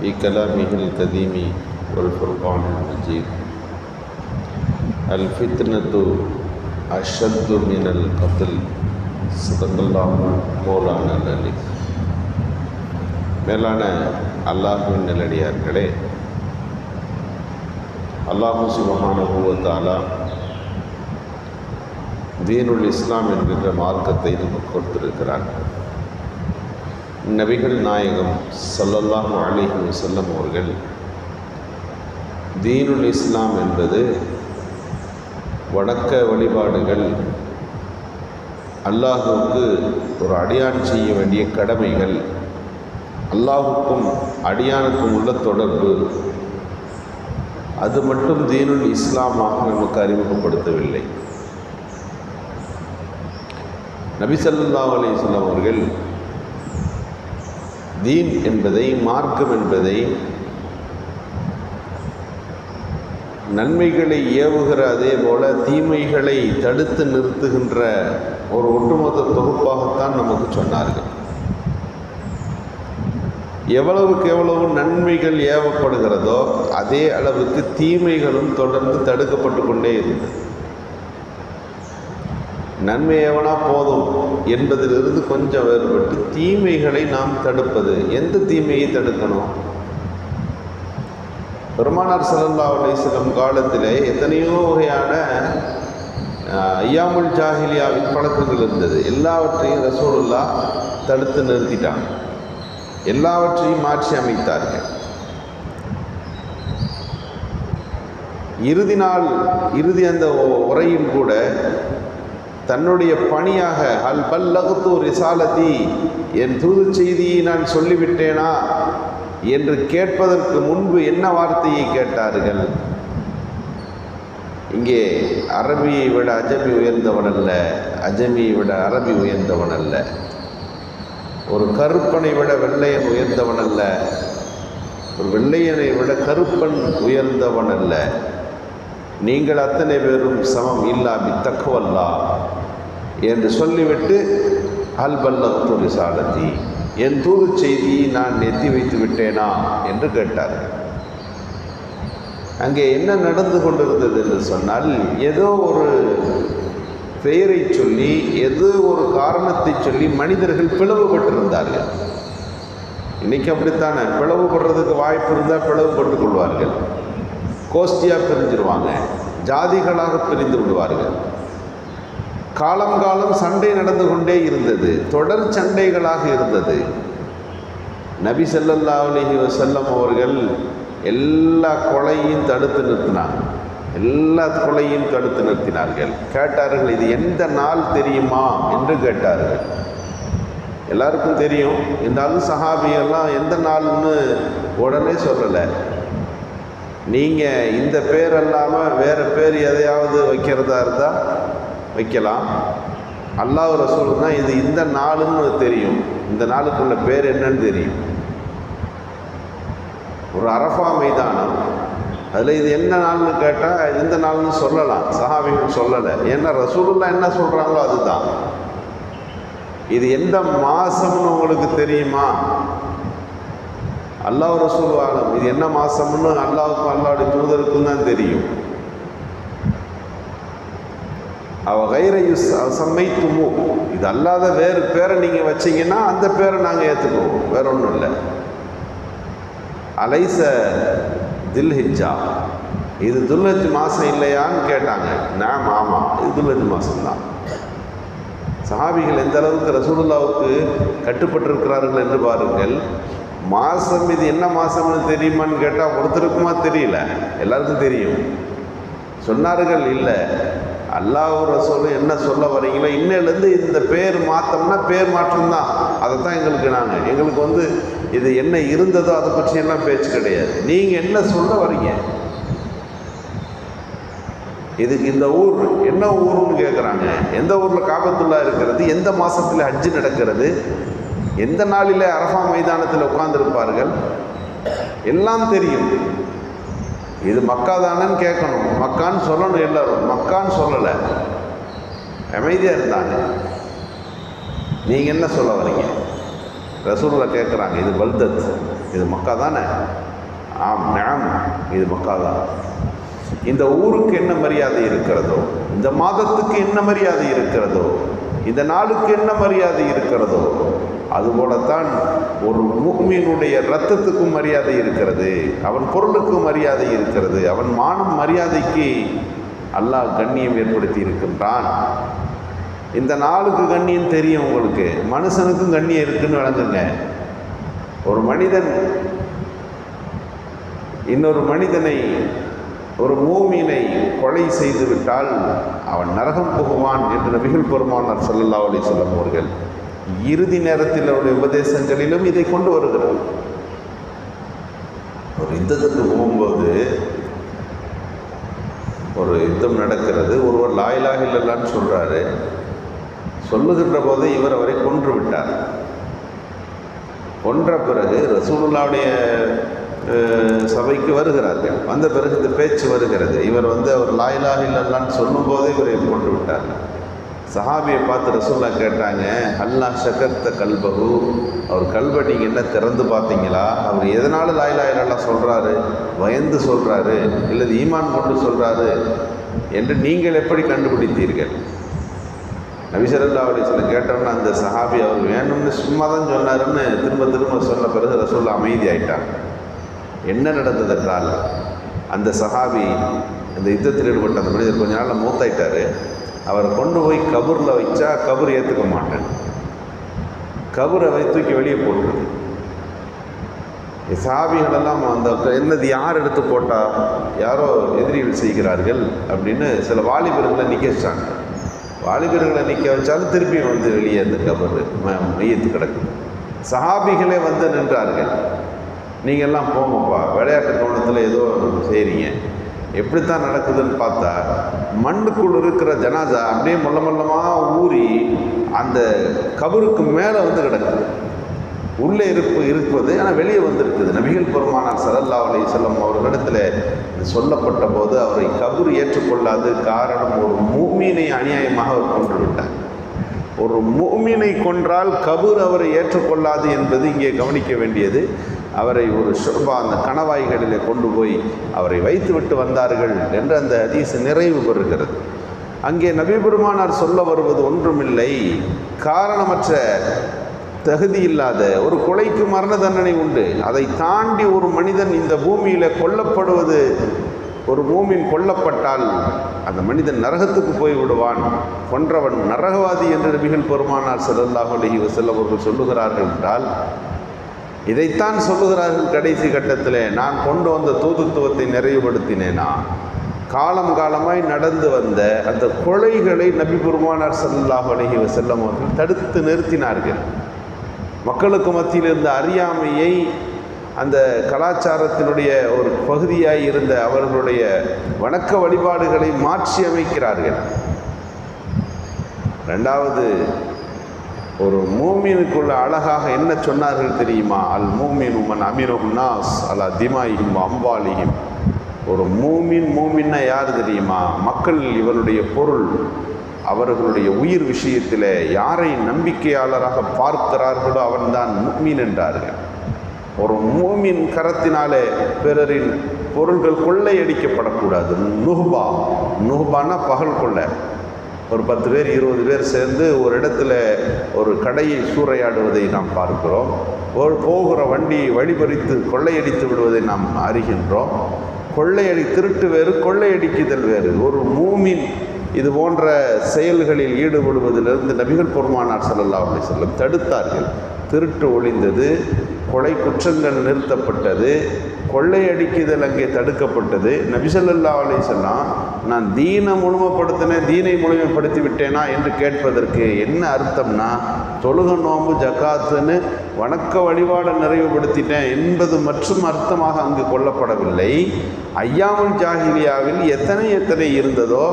في كلامه القديم والفرقان المجيد الفتنة أشد من القتل صدق الله مولانا العلي மேலான அல்லாஹுவின் நல்லடியார்களே அல்லாஹு சுபஹானுவத்தாலா தீனுல் இஸ்லாம் என்கின்ற மார்க்கத்தை நமக்கு கொடுத்திருக்கிறார் நபிகள் நாயகம் சல்லல்லாஹு அலைஹி வஸல்லம் அவர்கள் தீனுல் இஸ்லாம் என்பது வணக்க வழிபாடுகள் அல்லாஹுவுக்கு ஒரு அடியான் செய்ய வேண்டிய கடமைகள் அல்லாஹுக்கும் அடியானுக்கும் உள்ள தொடர்பு. அது மட்டும் தீனுல் இஸ்லாமாக நமக்கு அறிமுகப்படுத்தவில்லை. நபி ஸல்லல்லாஹு அலைஹி அவர்கள் தீன் என்பதை மார்க்கம் என்பதை நன்மைகளை ஏவுகிற அதே போல தீமைகளை தடுத்து நிறுத்துகின்ற ஒரு ஒட்டுமொத்த தொகுப்பாகத்தான் நமக்கு சொன்னார்கள். எவ்வளவுக்கு எவ்வளவு நன்மைகள் ஏவப்படுகிறதோ அதே அளவுக்கு தீமைகளும் தொடர்ந்து தடுக்கப்பட்டு கொண்டே இருந்தது. நன்மை எவனா போதும் என்பதிலிருந்து கொஞ்சம் வேறுபட்டு தீமைகளை நாம் தடுப்பது. எந்த தீமையை தடுக்கணும்? பெருமானார் சல்லல்லா அலிஸ்லம் காலத்தில் எத்தனையோ வகையான ஐயாமுல் ஜாஹிலியாவின் பழக்கங்கள் இருந்தது. எல்லாவற்றையும் ரசூலுல்லா தடுத்து நிறுத்திட்டாங்க எல்லாவற்றையும் மாற்றி அமைத்தார்கள். இறுதி நாள் இறுதி அந்த உரையில் கூட தன்னுடைய பணியாக அல் பல்லகுத்து ரிசாலதி என் தூது செய்தியை நான் சொல்லிவிட்டேனா? என்று கேட்பதற்கு முன்பு என்ன வார்த்தையை கேட்டார்கள்? இங்கே அரபியை விட அஜமி உயர்ந்தவன் அல்ல அஜமியை விட அரபி உயர்ந்தவன் அல்ல. ஒரு கருப்பனை விட வெள்ளையன் உயர்ந்தவன் அல்ல. ஒரு வெள்ளையனை விட கருப்பன் உயர்ந்தவன் அல்ல. நீங்கள் அத்தனை பேரும் சமம் இல்லா பித்தக்குவல்லா என்று சொல்லிவிட்டு அல் பல்லகத்து ரிசாலத்தி என் தூது செய்தியை நான் எத்தி வைத்து விட்டேனா? என்று கேட்டார். அங்கே என்ன நடந்து கொண்டிருந்தது என்று சொன்னால் ஏதோ ஒரு பெயரை சொல்லி ஏதோ ஒரு காரணத்தை சொல்லி மனிதர்கள் பிளவுபட்டிருந்தார்கள். இன்றைக்கி அப்படித்தானே பிளவுபடுறதுக்கு வாய்ப்பு இருந்தால் பிளவுபட்டு கொள்வார்கள். கோஷ்டியாக பிரிஞ்சிருவாங்க ஜாதிகளாக பிரிந்து விடுவார்கள். காலம் காலம் சண்டை நடந்து கொண்டே இருந்தது. தொடர் சண்டைகளாக இருந்தது. நபி சல்லல்லா அலஹி வசல்லம் அவர்கள் எல்லா கொலையும் தடுத்து நிறுத்தினாங்க. எல்லா கொலையும் தடுத்து நிறுத்தினார்கள். கேட்டார்கள் இது எந்த நாள் தெரியுமா? என்று கேட்டார்கள். எல்லாருக்கும் தெரியும். இருந்தாலும் சஹாபியெல்லாம் எந்த நாள்னு உடனே சொல்லலை. நீங்கள் இந்த பேர் அல்லாமல் வேறு பேர் எதையாவது வைக்கிறதா இருந்தால் வைக்கலாம். அல்லாஹ் ரசூல் தான் இது இந்த நாளுன்னு தெரியும். இந்த நாளுக்குள்ள பேர் என்னன்னு தெரியும். ஒரு அரஃபா மைதானம். அதில் இது என்ன நாள்னு கேட்டால் எந்த நாள்னு சொல்லலாம். சஹாபிகள் சொல்லலை. ஏன்னா ரசூலுல்லா என்ன சொல்கிறாங்களோ அதுதான். இது எந்த மாதம்னு உங்களுக்கு தெரியுமா? அல்லாஹ் ரசூல் ஆலம். இது என்ன மாதம்னு அல்லாவுக்கும் அல்லாவுடைய தூதருக்கும் தான் தெரியும். அவ கைரையு சம்மைத்துமோ இது அல்லாத வேறு பேரை நீங்கள் வச்சீங்கன்னா அந்த பேரை நாங்கள் ஏற்றுக்குவோம் வேற ஒன்றும் இல்லை. அலைச தில்ஹிஜா இது துல்லஜ் மாதம் இல்லையான்னு கேட்டாங்க. நான் ஆமாம் இது துல்லஜ் மாதம்தான் சஹாபிகள் எந்த அளவுக்கு ரசூலுல்லாவுக்கு கட்டுப்பட்டிருக்கிறார்கள் என்று பாருங்கள். மாதம் இது என்ன மாதம்னு தெரியுமான்னு கேட்டால் ஒருத்தருக்குமா தெரியல. எல்லாருக்கும் தெரியும். சொன்னார்கள் இல்லை. அல்லாஹ் ரசூலும் என்ன சொல்ல வரீங்களோ இன்னிலேருந்து இந்த பேர் மாற்றம்னா பேர் மாற்றம் தான் அதை தான் எங்களுக்கு நாங்கள் எங்களுக்கு வந்து இது என்ன இருந்ததோ அதை பற்றி எல்லாம் பேச்சு கிடையாது. நீங்கள் என்ன சொல்ல வரீங்க? இதுக்கு இந்த ஊர் என்ன ஊர்னு கேட்குறாங்க எந்த ஊரில் காபத்துள்ளா இருக்கிறது எந்த மாதத்தில் ஹஜ்ஜு நடக்கிறது எந்த நாளில் அரஃபா மைதானத்தில் உட்கார்ந்துருப்பார்கள் எல்லாம் தெரியும். இது மக்கா தானேன்னு கேட்கணும். மக்கான்னு சொல்லணும் எல்லாரும். மக்கான்னு சொல்லலை. அமைதியாக இருந்தாங்க. நீங்கள் என்ன சொல்ல வரீங்க? ரசூலில் கேட்குறாங்க இது பல்தத். இது மக்கா தானே ஆம் நாம் இது மக்கா தான் இந்த ஊருக்கு என்ன மரியாதை இருக்கிறதோ இந்த மாதத்துக்கு என்ன மரியாதை இருக்கிறதோ இந்த நாளுக்கு என்ன மரியாதை இருக்கிறதோ அதுபோலத்தான் ஒரு முக்மீனுடைய ரத்தத்துக்கும் மரியாதை இருக்கிறது அவன் பொருளுக்கும் மரியாதை இருக்கிறது அவன் மானம் மரியாதைக்கு அல்லாஹ் கண்ணியம் ஏற்படுத்தி இருக்கின்றான். இந்த நாளுக்கு கண்ணியம் தெரியும் உங்களுக்கு மனுஷனுக்கும் கண்ணியம் இருக்குன்னு விளங்குங்க ஒரு மனிதன் இன்னொரு மனிதனை ஒரு மூமியினை கொலை செய்து விட்டால் அவன் நரகம் புகுவான் என்று நபிகள் பெருமானார் ஸல்லல்லாஹு அலி வஸல்லம் அவர்கள் இறுதி நேரத்தில் அவருடைய உபதேசங்களிலும் இதை கொண்டு வருகிறார் ஒரு யுத்தத்துக்கு போகும்போது ஒரு யுத்தம் நடக்கிறது. ஒருவர் லாயிலாக இல்லைன்னு சொல்றாரு. சொல்லுகின்ற போது இவர் அவரை கொன்று விட்டார். கொன்ற பிறகு ரசூலுல்லாவுடைய அஹ், சபைக்கு வருகிறார்கள். வந்த பிறகு இந்த பேச்சு வருகிறது. இவர் வந்து அவர் லாயிலாக இல்லைன்னு சொல்லும்போது இவரை கொன்று விட்டார். சஹாபியை பார்த்து ரசூல்லா கேட்டாங்க அல்லா ஷகத்த கல்பகு அவர் கல்வை நீங்கள் என்ன திறந்து பார்த்தீங்களா? அவர் எதனால லாயிலாயிலெல்லாம் சொல்கிறாரு பயந்து சொல்கிறாரு இல்லது ஈமான் கொண்டு சொல்கிறாரு என்று நீங்கள் எப்படி கண்டுபிடித்தீர்கள்? நபிசல்லா அலிஸ்ல கேட்டோன்னா அந்த சஹாபி அவர் வேணும்னு சும்மா தான் சொன்னாருன்னு திரும்ப திரும்ப சொன்ன பிறகு ரசூல்லா அமைதி ஆயிட்டாங்க என்ன நடந்தது என்றால் அந்த சஹாபி இந்த யுத்தத்தில் ஈடுபட்ட அந்த மனிதர் கொஞ்ச நாளில் மூத்தாயிட்டார். அவரை கொண்டு போய் கபூரில் வச்சா கபூர் ஏற்றுக்க மாட்டேன். கபூரை வை தூக்கி வெளியே போட்டுருது. சாபிகளெல்லாம் அந்த என்னது யார் எடுத்து போட்டா? யாரோ எதிரிகள் செய்கிறார்கள் அப்படின்னு சில வாலிபர்களை நிற்க வச்சாங்க. வாலிபர்களை நிற்க வச்சாலும் திருப்பி வந்து வெளியே அந்த கபர் மையத்து கிடக்குது சஹாபிகளே வந்து நின்றார்கள். நீங்க எல்லாம் போங்கப்பா விளையாட்டு கோணத்தில் ஏதோ செய்கிறீங்க எப்படித்தான் நடக்குதுன்னு பார்த்தா மண்ணுக்குள் இருக்கிற ஜனாசா அப்படியே மொல்ல மொல்லமாக ஊறி அந்த கபருக்கு மேலே வந்து கிடக்குது. உள்ளே இருப்பு இருப்பது ஆனால் வெளியே வந்திருக்குது. நபிகள் பெருமானார் சரல்லா அலி செல்லம் அவர்களிடத்தில் சொல்லப்பட்ட போது அவரை கபர் ஏற்றுக்கொள்ளாது காரணம் ஒரு மூமீனை அநியாயமாக அவர் கொண்டு விட்டார். ஒரு மூமீனை கொன்றால் கபூர் அவரை ஏற்றுக்கொள்ளாது என்பது இங்கே கவனிக்க வேண்டியது. அவரை ஒரு ஷுர்பா அந்த கணவாய்களிலே கொண்டு போய் அவரை வைத்துவிட்டு வந்தார்கள் என்று அந்த ஹதீஸ் நிறைவு பெறுகிறது. அங்கே நபிபெருமானார் சொல்ல வருவது ஒன்றுமில்லை. காரணமற்ற தகுதி இல்லாத ஒரு கொலைக்கு மரண தண்டனை உண்டு. அதை தாண்டி ஒரு மனிதன் இந்த பூமியில் கொல்லப்படுவது ஒரு பூமியில் கொல்லப்பட்டால் அந்த மனிதன் நரகத்துக்கு போய் விடுவான். கொன்றவன் நரகவாதி என்று நபிகள் பெருமானார் செல்லல்லாஹ் அலஹி செல்லவர்கள் அவர்கள் சொல்லுகிறார்கள் என்றால் இதைத்தான் சொல்லுகிறார்கள் கடைசி கட்டத்தில் நான் கொண்டு வந்த தூதுத்துவத்தை நிறைவுபடுத்தினேனா? காலம் காலமாய் நடந்து வந்த அந்த கொலைகளை நபி பெருமானார் ஸல்லல்லாஹு அலைஹி வஸல்லம் அவர்கள் தடுத்து நிறுத்தினார்கள். மக்களுக்கு மத்தியில் இருந்த அறியாமையை அந்த கலாச்சாரத்தினுடைய ஒரு பகுதியாய் இருந்த அவர்களுடைய வணக்க வழிபாடுகளை மாற்றி அமைக்கிறார்கள் ரெண்டாவது ஒரு மூமினுக்குள்ள அழகாக என்ன சொன்னார்கள் தெரியுமா? அல் மூமின் உமன் அமீனும் நாஸ் அலா திமாயிஹிம் அம்பாலியும் ஒரு மூமின் மூமின்னா யார் தெரியுமா? மக்கள் இவருடைய பொருள் அவர்களுடைய உயிர் விஷயத்தில் யாரை நம்பிக்கையாளராக பார்க்கிறார்களோ அவன்தான் முக்மீன் என்றார்கள். ஒரு மூமின் கரத்தினாலே பிறரின் பொருள்கள் கொள்ளையடிக்கப்படக்கூடாது. நுஹ்பா நுஹ்பானா பகல் கொள்ளை. ஒரு பத்து பேர் இருபது பேர் சேர்ந்து ஒரு இடத்துல ஒரு கடையை சூறையாடுவதை நாம் பார்க்கிறோம். ஒரு போகிற வண்டி வழிபறித்து கொள்ளையடித்து விடுவதை நாம் அறிகின்றோம். கொள்ளையடி திருட்டு வேறு கொள்ளையடிக்குதல் வேறு. ஒரு மூமின் இது போன்ற செயல்களில் ஈடுபடுவதிலிருந்து நபிகள் பெருமானார் ஸல்லல்லாஹு அலைஹி வஸல்லம் தடுத்தார்கள். திருட்டு ஒளிந்தது கொலை குற்றங்கள் நிறுத்தப்பட்டது கொள்ளையடிக்குதல் அங்கே தடுக்கப்பட்டது. நபிசல்லா அலிசல்லாம் நான் தீனை முழுமைப்படுத்தினேன் தீனை முழுமைப்படுத்தி விட்டேனா என்று கேட்பதற்கு என்ன அர்த்தம்னா தொழுக நோம்பு ஜக்காத்துன்னு வணக்க வழிபாடை நிறைவுபடுத்திட்டேன் என்பது மற்றும் அர்த்தமாக அங்கு கொல்லப்படவில்லை ஐயாமுல் ஜாகிலியாவில் எத்தனை எத்தனை இருந்ததோ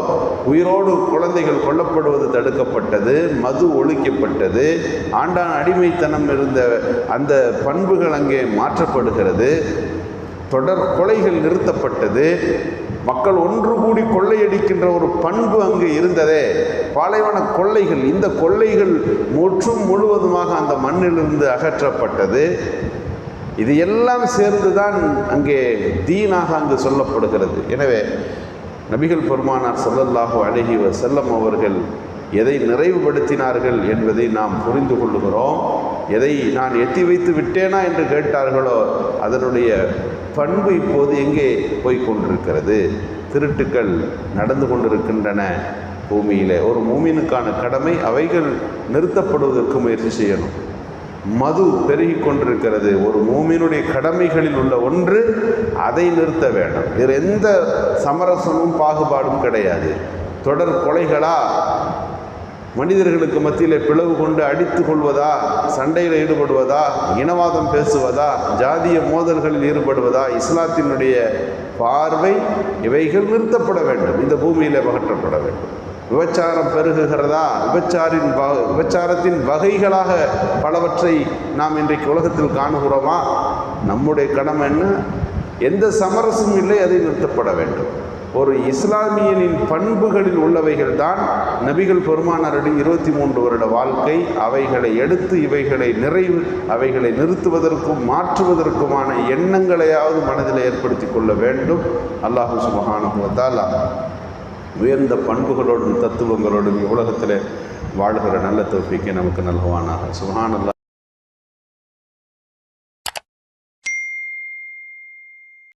உயிரோடு குழந்தைகள் கொல்லப்படுவது தடுக்கப்பட்டது மது ஒழிக்கப்பட்டது ஆண்டான் அடிமைத்தனம் இருந்த அந்த பண்புகள் அங்கே மாற்றப்படுகிறது தொடர் கொலைகள் நிறுத்தப்பட்டது மக்கள் ஒன்று கூடி கொள்ளையடிக்கின்ற ஒரு பண்பு அங்கு இருந்ததே. பாலைவன கொள்ளைகள் இந்த கொள்ளைகள் முற்றும் முழுவதுமாக அந்த மண்ணிலிருந்து அகற்றப்பட்டது. இது எல்லாம் சேர்ந்து தான் அங்கே தீனாக அங்கு சொல்லப்படுகிறது. எனவே நபிகள் பெருமானார் ஸல்லல்லாஹு அலைஹி செல்லம் அவர்கள் எதை நிறைவுபடுத்தினார்கள் என்பதை நாம் புரிந்து கொள்ளுகிறோம். எதை நான் எத்தி வைத்து விட்டேனா என்று கேட்டார்களோ அதனுடைய பண்பு இப்போது எங்கே போய் கொண்டிருக்கிறது திருட்டுக்கள் நடந்து கொண்டிருக்கின்றன பூமியிலே. ஒரு மூமினுக்கான கடமை அவைகள் நிறுத்தப்படுவதற்கு முயற்சி செய்யணும். மது பெருகி கொண்டிருக்கிறது. ஒரு மூமினுடைய கடமைகளில் உள்ள ஒன்று அதை நிறுத்த வேண்டும். வேறு எந்த சமரசமும் பாகுபாடும் கிடையாது. தொடர் கொலைகளா? மனிதர்களுக்கு மத்தியில் பிளவு கொண்டு அடித்து கொள்வதா? சண்டையில் ஈடுபடுவதா? இனவாதம் பேசுவதா? ஜாதிய மோதல்களில் ஈடுபடுவதா? இஸ்லாத்தினுடைய பார்வை இவைகள் நிறுத்தப்பட வேண்டும். இந்த பூமியில் அகற்றப்பட வேண்டும். விபச்சாரம் பெருகுகிறதா? விபச்சாரின் வ விபச்சாரத்தின் வகைகளாக பலவற்றை நாம் இன்றைக்கு உலகத்தில் காணுகிறோமா? நம்முடைய கடமை என்ன? எந்த சமரசமும் இல்லை அதை நிறுத்தப்பட வேண்டும். ஒரு இஸ்லாமியனின் பண்புகளில் உள்ளவைகள் தான் நபிகள் பெருமானாரடி இருபத்தி மூன்று வருட வாழ்க்கை. அவைகளை எடுத்து இவைகளை நிறைவு அவைகளை நிறுத்துவதற்கும் மாற்றுவதற்குமான எண்ணங்களையாவது மனதில் ஏற்படுத்தி கொள்ள வேண்டும். அல்லாஹு சுபஹானுவத்தால் உயர்ந்த பண்புகளோடும் தத்துவங்களோடும் உலகத்தில் வாழ்கிற நல்ல தோப்பிக்கை நமக்கு நல்குவானாக. சுபஹானல்லா